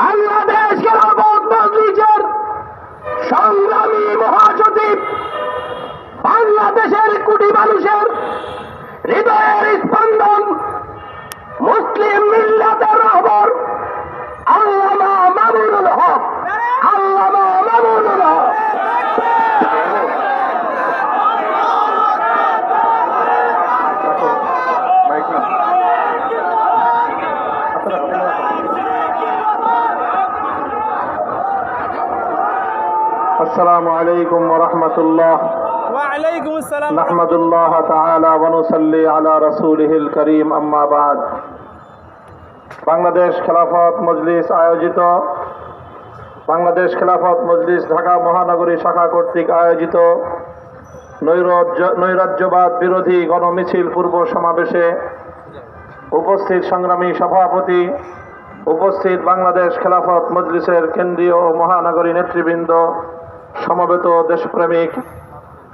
বাংলাদেশ খেলাফত মজলিসের সংগ্রামী মহাসচিব, বাংলাদেশের কোটি মানুষের হৃদয়ের স্পন্দন, মুসলিম মিল্লাতের রহবর আল্লামা মামুনুল হক আল্লামা মামুনুল হক السلام عليكم ورحمة الله ওয়ালাইকুম আসসালাম نحمد الله تعالى ونصلي على رسوله الكريم أما بعد বাংলাদেশ খেলাফত মজলিস আয়োজিত বাংলাদেশ খেলাফত মজলিস ঢাকা মহানগরী শাখা কর্তৃক আয়োজিত নৈরাজ্য- নৈরাজ্যবাদ বিরোধী গণমিছিল পূর্ব সমাবেশে উপস্থিত সংগ্রামী সভাপতি উপস্থিত বাংলাদেশ খেলাফত মজলিসের কেন্দ্রীয় ও মহানগরী নেতৃবৃন্দ সমবেত দেশপ্রেমিক,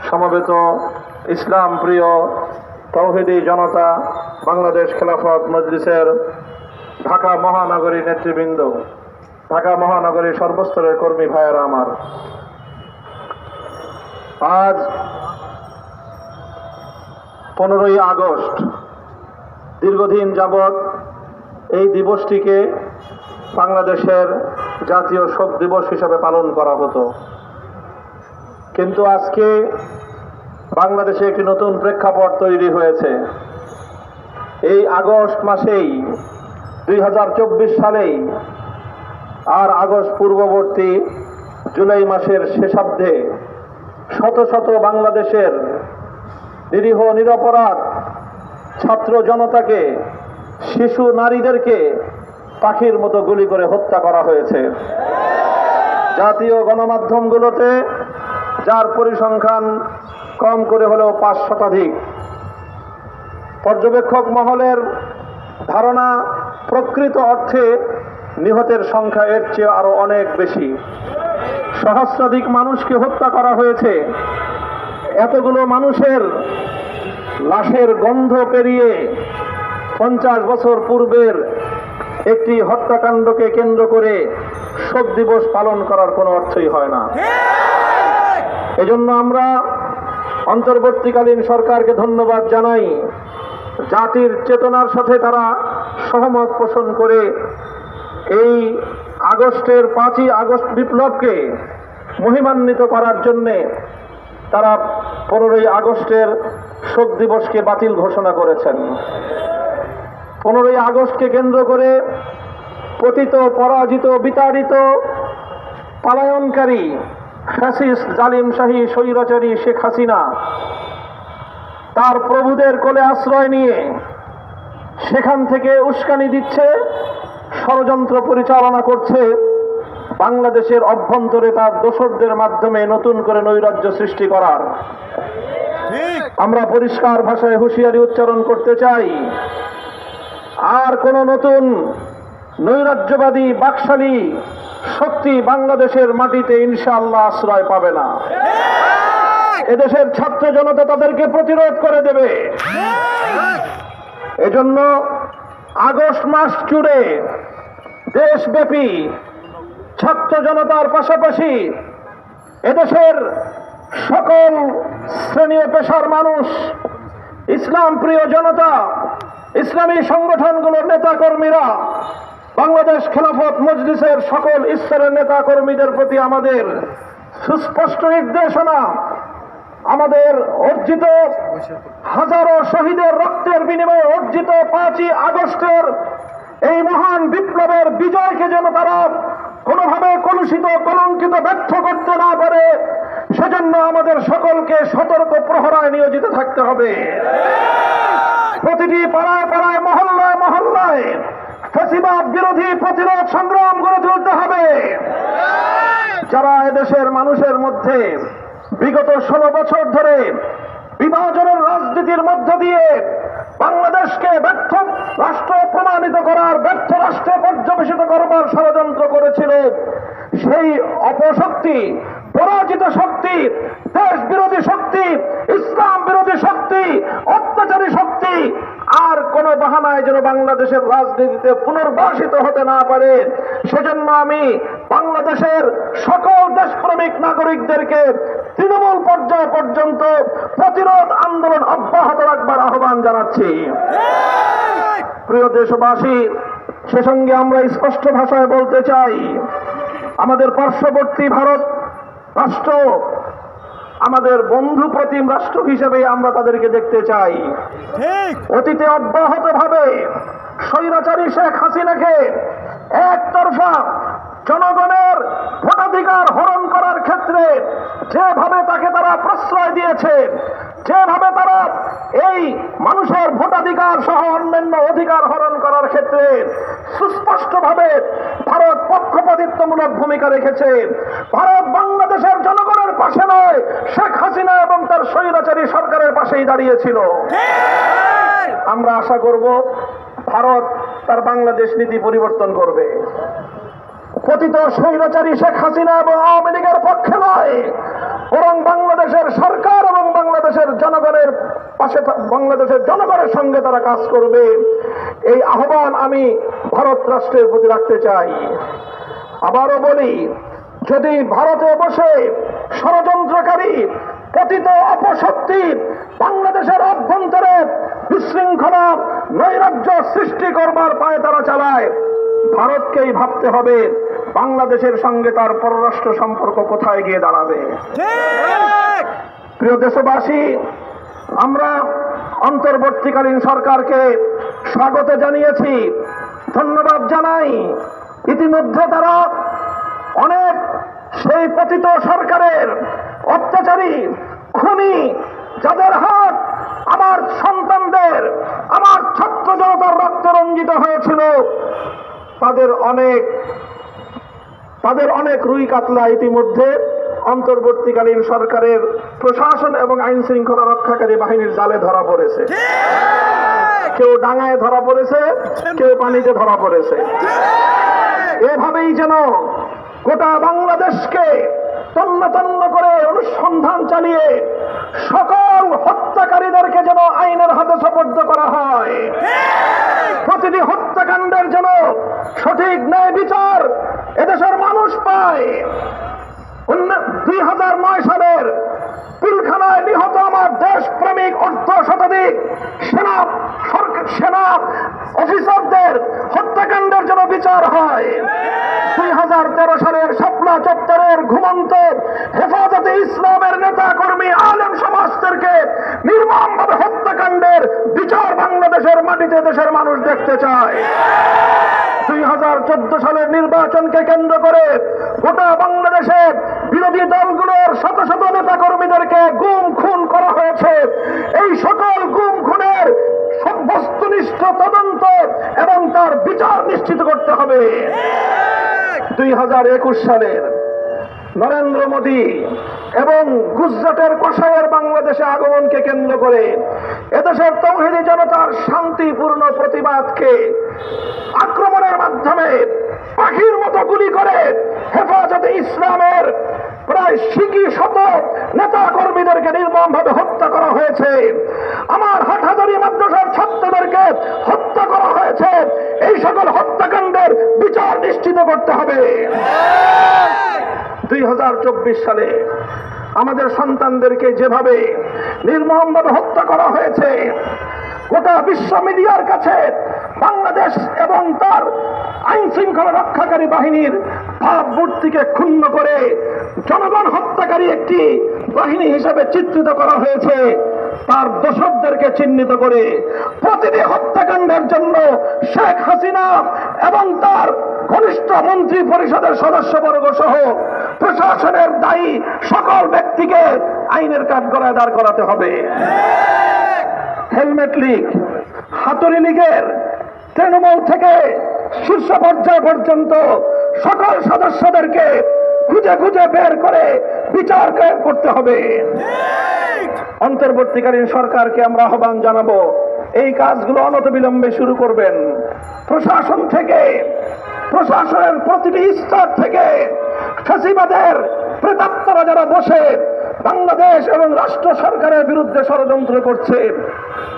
সমবেত ইসলাম প্রিয় তৌহিদি জনতা, বাংলাদেশ খেলাফত মজলিসের ঢাকা মহানগরী নেতৃবৃন্দ, ঢাকা মহানগরী সর্বস্তরের কর্মী ভাইয়েরা আমার। আজ পনেরোই আগস্ট, দীর্ঘদিন যাবৎ এই দিবসটিকে বাংলাদেশের জাতীয় শোক দিবস হিসাবে পালন করা হতো। কিন্তু আজকে বাংলাদেশে একটি নতুন প্রেক্ষাপট তৈরি হয়েছে। এই আগস্ট মাসেই, দুই হাজার চব্বিশ সালেই আর আগস্ট পূর্ববর্তী জুলাই মাসের শেষার্ধে শত শত বাংলাদেশের নিরীহ নিরপরাধ ছাত্র জনতাকে, শিশু নারীদেরকে পাখির মতো গুলি করে হত্যা করা হয়েছে। জাতীয় গণমাধ্যমগুলোতে যার পরিসংখ্যান কম করে হলেও পাঁচ শতাধিক। পর্যবেক্ষক মহলের ধারণা, প্রকৃত অর্থে নিহতের সংখ্যা এর চেয়ে আরও অনেক বেশি। সহস্রাধিক মানুষকে হত্যা করা হয়েছে। এতগুলো মানুষের লাশের গন্ধ পেরিয়ে পঞ্চাশ বছর পূর্বের একটি হত্যাকাণ্ডকে কেন্দ্র করে শোক দিবস পালন করার কোনো অর্থই হয় না। এজন্য আমরা অন্তর্বর্তীকালীন সরকারকে ধন্যবাদ জানাই। জাতির চেতনার সাথে তারা সহমত পোষণ করে এই আগস্টের পাঁচই আগস্ট বিপ্লবকে মহিমান্বিত করার জন্যে তারা পনেরোই আগস্টের শোক দিবসকে বাতিল ঘোষণা করেছেন। পনেরোই আগস্টকে কেন্দ্র করে পতিত, পরাজিত, বিতাড়িত, পালায়নকারী ফ্যাসিস্ট জালিম শাহী স্বৈরাচারী শেখ হাসিনা তার প্রভুদের কোলে আশ্রয় নিয়ে সেখান থেকে উস্কানি দিচ্ছে ষড়যন্ত্র পরিচালনা করছে বাংলাদেশের অভ্যন্তরে তার দোসরদের মাধ্যমে নতুন করে নৈরাজ্য সৃষ্টি করার। আমরা পরিষ্কার ভাষায় হুঁশিয়ারি উচ্চারণ করতে চাই আর কোন নতুন নৈরাজ্যবাদী বাকশালী শক্তি বাংলাদেশের মাটিতে ইনশাআল্লাহ আশ্রয় পাবে না। এদেশের ছাত্র জনতা তাদেরকে প্রতিরোধ করে দেবে। এজন্য আগস্ট মাস জুড়ে দেশব্যাপী ছাত্র জনতার পাশাপাশি এদেশের সকল শ্রেণি পেশার মানুষ, ইসলাম প্রিয় জনতা, ইসলামী সংগঠনগুলোর নেতা কর্মীরা বাংলাদেশ খেলাফত মজলিসের সকল ঈশ্বরের নেতা কর্মীদের প্রতি আমাদের সুস্পষ্ট নির্দেশনা, আমাদের অর্জিত হাজারো শহীদের রক্তের বিনিময়ে অর্জিত পাঁচই আগস্টের এই মহান বিপ্লবের বিজয়কে যেন তারা কোনোভাবে কলুষিত, কলঙ্কিত, ব্যর্থ করতে না পারে, সেজন্য আমাদের সকলকে সতর্ক প্রহরায় নিয়োজিত থাকতে হবে। প্রতিটি পাড়ায় পাড়ায়, মহল্লায় মহল্লায় ফেসিবাদ বিরোধী প্রতিরোধ সংগ্রাম গড়ে তুলতে হবে। যারা এদেশের মানুষের মধ্যে বিগত ষোলো বছর ধরে বিভাজনের রাজনীতির মধ্য দিয়ে বাংলাদেশকে ব্যর্থ, রাষ্ট্র প্রমাণিত করার, ব্যর্থ রাষ্ট্রে পর্যবেসিত করবার ষড়যন্ত্র করেছিল, সেই অপশক্তি, পরাজিত শক্তি দেশ বিরোধী শক্তি ইসলাম বিরোধী শক্তি, অত্যাচারী শক্তি আর কোন বাহানায় যেন বাংলাদেশের রাজনীতিতে পুনর্বাসিত হতে না পারে, সেজন্য আমি বাংলাদেশের সকল দেশপ্রেমিক নাগরিকদেরকে তৃণমূল পর্যায় পর্যন্ত প্রতিরোধ আন্দোলন অব্যাহত রাখবার আহ্বান জানাচ্ছি। প্রিয় দেশবাসী, সে সঙ্গে আমরা স্পষ্ট ভাষায় বলতে চাই, আমাদের পার্শ্ববর্তী ভারত রাষ্ট্র আমাদের বন্ধু প্রতিম রাষ্ট্র হিসেবে আমরা তাদেরকে দেখতে চাই। অতীতে অব্যাহত ভাবে স্বৈরাচারী শেখ হাসিনাকে একতরফা জনগণের ভোটাধিকার হরণ করার ক্ষেত্রে যেভাবে তাকে তারা প্রশ্রয় দিয়েছে যেভাবে তারা এই মানুষের ভোটাধিকার সহ অন্যান্য অধিকার হরণ করার ক্ষেত্রে সুস্পষ্টভাবে ভারত পক্ষপাতিত্বমূলক ভূমিকা রেখেছে। ভারত বাংলাদেশের জনগণের হাসিনা স্বৈরাচারী সরকারের পাশেই দাঁড়িয়েছিল। আমরা আশা করব ভারত তার বাংলাদেশ নীতি পরিবর্তন করবে। পতিত স্বৈরাচারী শেখ হাসিনা এবং আওয়ামী লীগের পক্ষে নয় বরং বাংলাদেশের সরকার এবং বাংলাদেশের জনগণের পাশে বাংলাদেশের জনগণের সঙ্গে তারা কাজ করবে। এই আহ্বান আমি ভারত রাষ্ট্রের প্রতি রাখতে চাই। আবারও বলি যদি ভারতে বসে ষড়যন্ত্রকারী পতিত অপশক্তি বাংলাদেশের অভ্যন্তরে বিশৃঙ্খলা নৈরাজ্য সৃষ্টি করবার পায়ে তারা চালায়। ভারতকেই ভাবতে হবে বাংলাদেশের সঙ্গে তার পররাষ্ট্র সম্পর্ক কোথায় গিয়ে দাঁড়াবে। প্রিয় দেশবাসী আমরা অন্তর্বর্তীকালীন সরকারকে স্বাগত জানিয়েছি ধন্যবাদ জানাই। ইতিমধ্যে তারা অনেক সেই পতিত সরকারের অত্যাচারী খুনি যাদের হাত আমার সন্তানদের আমার ছাত্র জনতার রক্ত রঞ্জিত হয়েছিল তাদের অনেক তাদের অনেক রুই কাতলা ইতিমধ্যে অন্তর্বর্তীকালীন সরকারের প্রশাসন এবং আইন শৃঙ্খলা রক্ষাকারী বাহিনীর জালে ধরা পড়েছে। কেউ ডাঙায় ধরা পড়েছে কেউ পানিতে ধরা পড়েছে। এভাবেই যেন গোটা বাংলাদেশকে তন্ন তন্ন করে অনুসন্ধান চালিয়ে সকল হত্যাকারীদেরকে যেন আইনের হাতে সোপর্দ করা হয়। প্রতিটি হত্যাকাণ্ডের যেন সঠিক ন্যায় বিচার এদেশের মানুষ পায়। দুই হাজার নয় সালের পিলখানায় নিহত আমার দেশপ্রেমিক অর্ধ শতাধিক সেনা সরকার সেনা অফিসারদের হত্যাকাণ্ডের যেন বিচার হয়। দুই হাজার তেরো সালের শাপলা চত্বরের ঘুমন্ত হেফাজতে ইসলামের নেতা কর্মী আলেম সমাজদেরকে নির্মমভাবে হত্যাকাণ্ডের বিচার বাংলাদেশের মাটিতে দেশের মানুষ দেখতে চায়। দুই হাজার চোদ্দ সালের নির্বাচনকে কেন্দ্র করে গোটা বাংলাদেশে বিরোধী দলগুলোর শত শত নেতা কর্মীদেরকে গুম তার বিচার নিশ্চিত করতে হবে। দুই হাজার একুশ সালের নরেন্দ্র মোদী এবং গুজরাটের কোষায়ের বাংলাদেশে আগমনকে কেন্দ্র করে এদেশের তৌহিদি জনতার শান্তিপূর্ণ প্রতিবাদকে আক্রমণের মাধ্যমে পাখির মতো গুলি করে শিকি শত নেতা কর্মীদেরকে নির্মমভাবে হত্যা করা হয়েছে। আমার হাটহাজারি মাদ্রাসার ছাত্রদেরকে হত্যা করা হয়েছে। এই সকল হত্যাকাণ্ডের বিচার নিশ্চিত করতে হবে। দুই হাজার চব্বিশ সালে আমাদের সন্তানদেরকে যেভাবে নির্মমভাবে হত্যা করা হয়েছে, গোটা বিশ্ব মিডিয়ার কাছে বাংলাদেশ এবং তার শৃঙ্খলা রক্ষাকারী বাহিনীর ভাবমূর্তিকে ক্ষুণ্ণ করে জনগণ হত্যাকারী একটি বাহিনী হিসেবে চিত্রিত করা হয়েছে। তার দোষকদেরকে চিহ্নিত করে প্রতিটি হত্যাকাণ্ডের জন্য শেখ হাসিনা এবং তার ঘনিষ্ঠ মন্ত্রী পরিষদের সদস্যবর্গ সহ প্রশাসনের দায়ী সকল ব্যক্তিকে আইনের কাঠগড়ায় দাঁড় করাতে হবে। হেলমেট লীগ, হাতুড়ি লীগের তৃণমূল থেকে শীর্ষ পর্যায় পর্যন্ত সকল সদস্যদেরকে খুঁজে খুঁজে বের করে বিচার করতে হবে। অন্তর্বর্তীকালীন সরকারকে আমরা আহ্বান জানাব, এই কাজগুলো অনতবিলম্বে শুরু করবেন। প্রশাসন থেকে, প্রশাসনের প্রতিটি স্তর থেকে ফাঁসিবাদের প্রেতাত্মারা যারা বসে বাংলাদেশ এবং রাষ্ট্র সরকারের বিরুদ্ধে ষড়যন্ত্র করছে।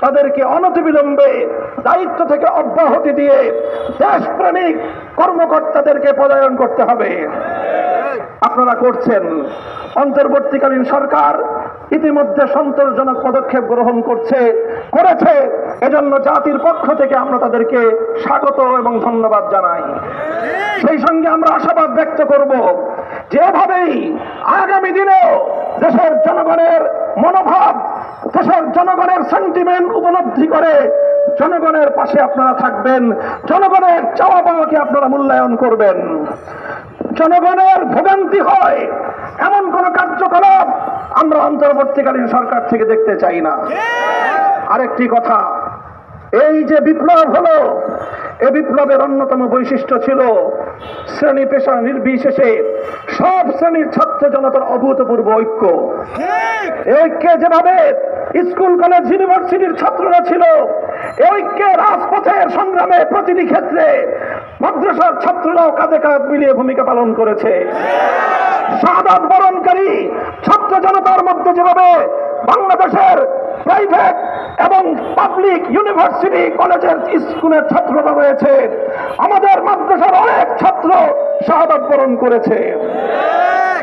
তাদেরকে অনতিবিলম্বে দায়িত্ব থেকে অব্যাহতি দিয়ে দেশপ্রেমিক কর্মকর্তাদেরকে পদায়ন করতে হবে। আপনারা করছেন। অন্তর্বর্তীকালীন সরকার ইতিমধ্যে সন্তোষজনক পদক্ষেপ গ্রহণ করছে, করেছে। এজন্য জাতির পক্ষ থেকে আমরা তাদেরকে স্বাগত এবং ধন্যবাদ জানাই। সেই সঙ্গে আমরা আশাবাদ ব্যক্ত করব যেভাবেই আগামী দিনেও দেশের জনগণের মনোভাব, দেশের জনগণের সেন্টিমেন্ট উপলব্ধি করে জনগণের পাশে আপনারা থাকবেন। জনগণের চাওয়া পাওয়াকে আপনারা মূল্যায়ন করবেন। জনগণের ভোগান্তি হয়। এমন কোন কার্যকলাপ আমরা অন্তর্বর্তীকালীন সরকার থেকে দেখতে চাই না। আরেকটি কথা, এই যে বিপ্লব হলো, এ বিপ্লবের অন্যতম বৈশিষ্ট্য ছিল শ্রেণি পেশা নির্বিশেষে সব শ্রেণির ছাত্র জনতার অভূতপূর্ব ঐক্য। ঐক্যে যেভাবে স্কুল কলেজ ইউনিভার্সিটির ছাত্ররা ছিল ঐক্যে রাজপথের সংগ্রামে প্রতিটি ক্ষেত্রে মাদ্রাসার ছাত্ররাও কাঁধে কাঁধ মিলিয়ে ভূমিকা পালন করেছে। শাহাদাত বরণকারী ছাত্র জনতার মধ্যে যেভাবে বাংলাদেশের প্রাইভেট এবং পাবলিক ইউনিভার্সিটি কলেজের স্কুলের ছাত্ররা রয়েছে। আমাদের মাদ্রাসার অনেক ছাত্র শাহাদাত বরণ করেছে।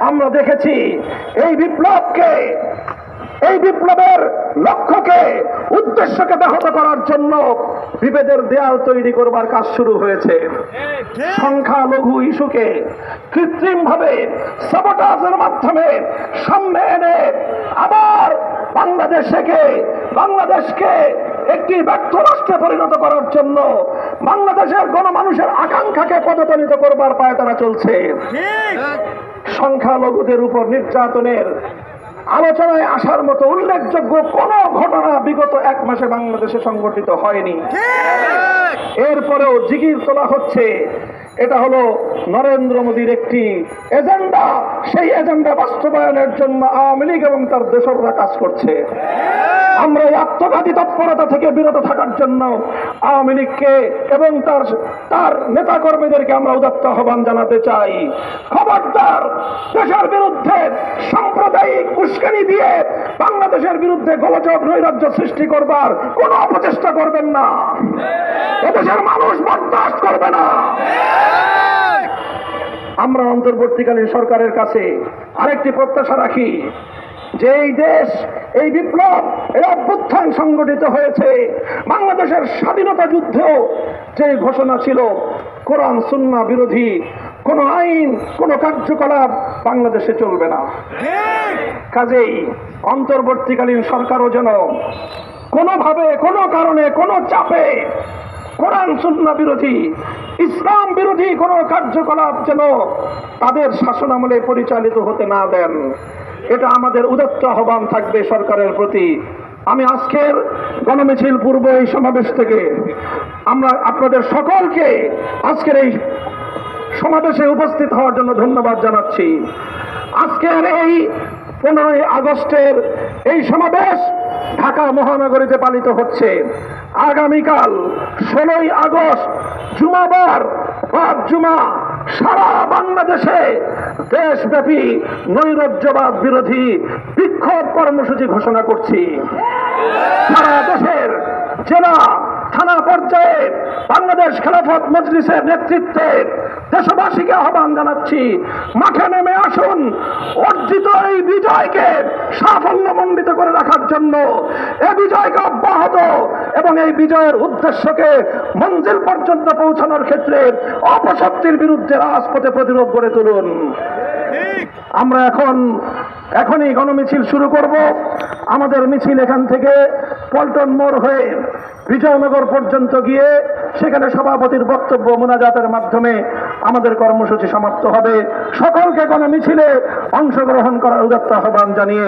আমরা দেখেছি, এই বিপ্লবকে, এই বিপ্লবের লক্ষ্যকে, উদ্দেশ্যকে ব্যাহত করার জন্য বিভেদের দেয়াল তৈরি করবার কাজ শুরু হয়েছে। সংখ্যালঘু ইস্যুকে কৃত্রিম ভাবে মাধ্যমে সামনে এনে আবার বাংলাদেশকে বাংলাদেশকে একটি ব্যর্থ রাষ্ট্রে পরিণত করার জন্য বাংলাদেশের গণমানুষের আকাঙ্ক্ষাকে পদতলিত করবার পায়ে তারা চলছে। সংখ্যালঘুদের উপর নির্যাতনের আলোচনায় আসার মতো উল্লেখযোগ্য কোন ঘটনা বিগত এক মাসে বাংলাদেশে সংঘটিত হয়নি। এরপরেও জিগির তোলা হচ্ছে এটা হলো নরেন্দ্র মোদীর একটি এজেন্ডা। সেই এজেন্ডা বাস্তবায়নের জন্য আওয়ামী লীগ এবং তার দেশররা কাজ করছে। আমরা এই আত্মঘাতী তৎপরতা থেকে বিরত থাকার জন্য আওয়ামী লীগকে এবং তার তার নেতা কর্মীদেরকে আমরা উদাত্ত আহ্বান জানাতে চাই। খবরদার, দেশের বিরুদ্ধে সাম্প্রদায়িক উস্কানি দিয়ে বাংলাদেশের বিরুদ্ধে গোলযোগ নৈরাজ্য সৃষ্টি করবার কোনো অপচেষ্টা করবেন না। এদেশের মানুষ বরদাস্ত করবে না। আমরা অন্তর্বর্তীকালীন সরকারের কাছে আরেকটি প্রত্যাশা রাখি। যে এই দেশ, এই বিপ্লব, এর অভ্যুত্থান সংগঠিত হয়েছে, বাংলাদেশের স্বাধীনতা যুদ্ধেও যে ঘোষণা ছিল, কোরআন সুন্না বিরোধী, কোনো আইন, কোনো কার্যকলাপ বাংলাদেশে চলবে না। কাজেই অন্তর্বর্তীকালীন সরকারও যেন কোনোভাবে, কোনো কারণে, কোনো চাপে কোরআন সুন্না বিরোধী, ইসলাম বিরোধী কোনো কার্যকলাপ যেন তাদের শাসনামলে পরিচালিত হতে না দেন। এটা আমাদের উদত্ত আহ্বান থাকবে সরকারের প্রতি। আমি আজকের গণমিছিল পূর্ব এই সমাবেশ থেকে আমরা আপনাদের সকলকে আজকের এই সমাবেশে উপস্থিত হওয়ার জন্য ধন্যবাদ জানাচ্ছি। আজকের এই পনেরোই আগস্টের এই সমাবেশ ঢাকা মহানগরীতে পালিত হচ্ছে। আগামীকাল ষোলোই আগস্ট জুমাবার বাদ জুমা সারা বাংলাদেশে দেশব্যাপী নৈরাজ্যবাদ বিরোধী বিক্ষোভ কর্মসূচি ঘোষণা করছি। সারা দেশের জেলা, থানা পর্যায়ে বাংলাদেশ খেলাফত মজলিসের নেতৃত্বে দেশবাসীকে আহ্বান জানাচ্ছি, মাঠে নেমে আসুন, অর্জিত এই বিজয়কে সাফল্যমণ্ডিত করে রাখার জন্য। এই বিজয়কে অব্যাহত এবং এই বিজয়ের উদ্দেশ্যকে মঞ্জিল পর্যন্ত পৌঁছানোর ক্ষেত্রে অপশক্তির বিরুদ্ধে রাজপথে প্রতিরোধ গড়ে তুলুন। আমরা এখন, এখনই গণমিছিল শুরু করব। আমাদের মিছিল এখান থেকে পল্টন মোড় হয়ে বিজয়নগর পর্যন্ত গিয়ে সেখানে সভাপতির বক্তব্য, মোনাজাতের মাধ্যমে আমাদের কর্মসূচি সমাপ্ত হবে। সকলকে কোনো মিছিলে অংশগ্রহণ করার উদাত্ত আহ্বান জানিয়ে